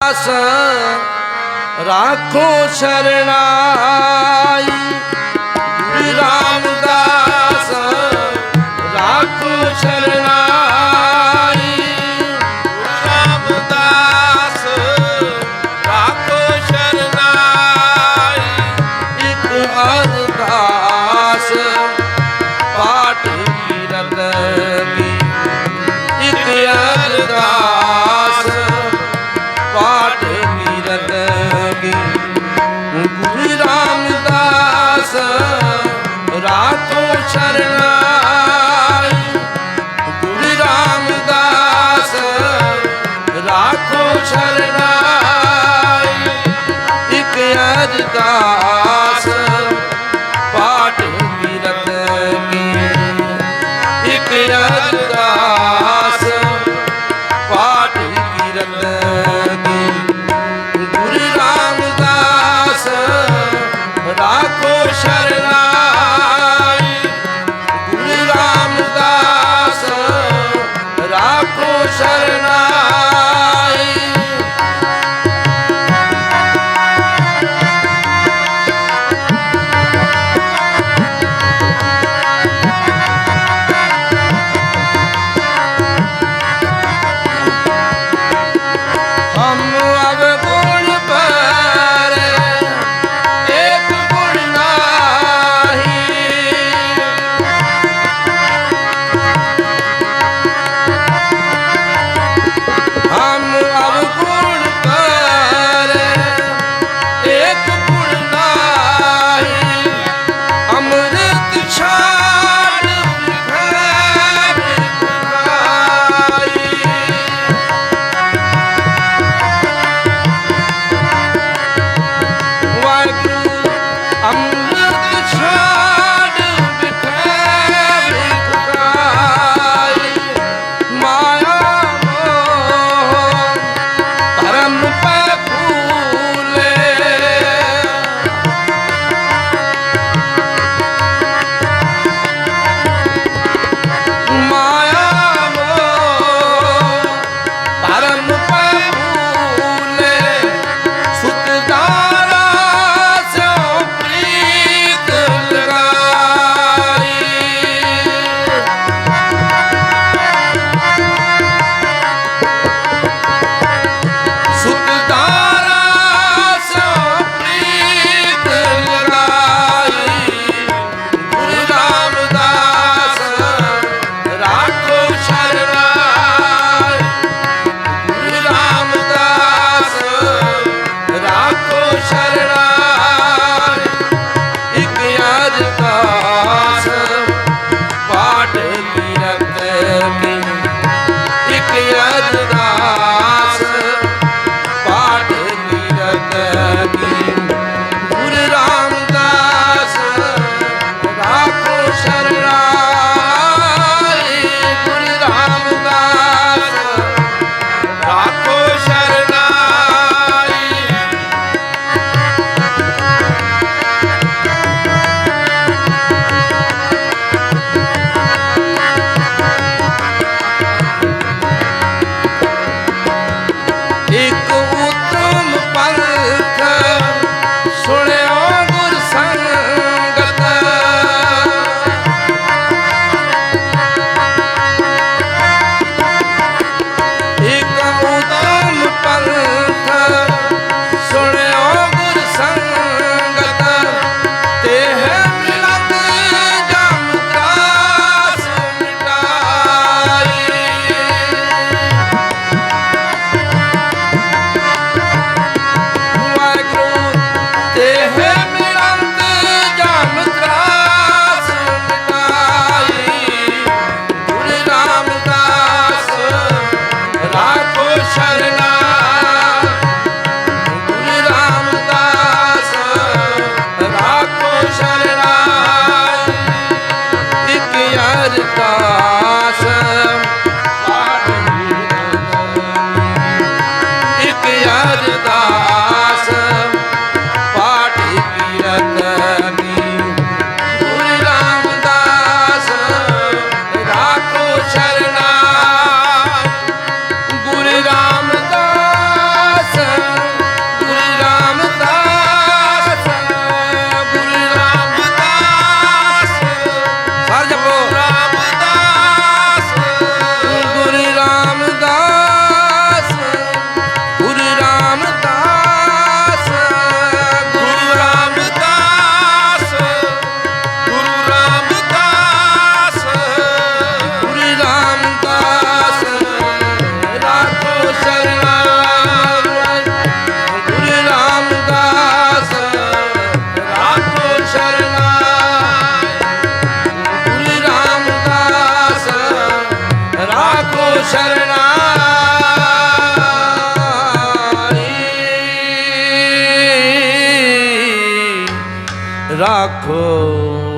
ਆਸ ਰਾਖੋ ਸ਼ਰਣਾਈ ਗੁਰੂ ਰਾਮਦਾਸ ਰਾਖੋ ਸ਼ਰ ਜੀ ਰਾਮਦਾਸ ਰਾਤੋ ਸ਼ਰਨਾਈ। ਗੁਰੂ ਰਾਮਦਾਸ ਰਾਖੋ ਸ਼ਰਨਾਈ। ਇਕ ਅਰਦਾਸ। রাখো।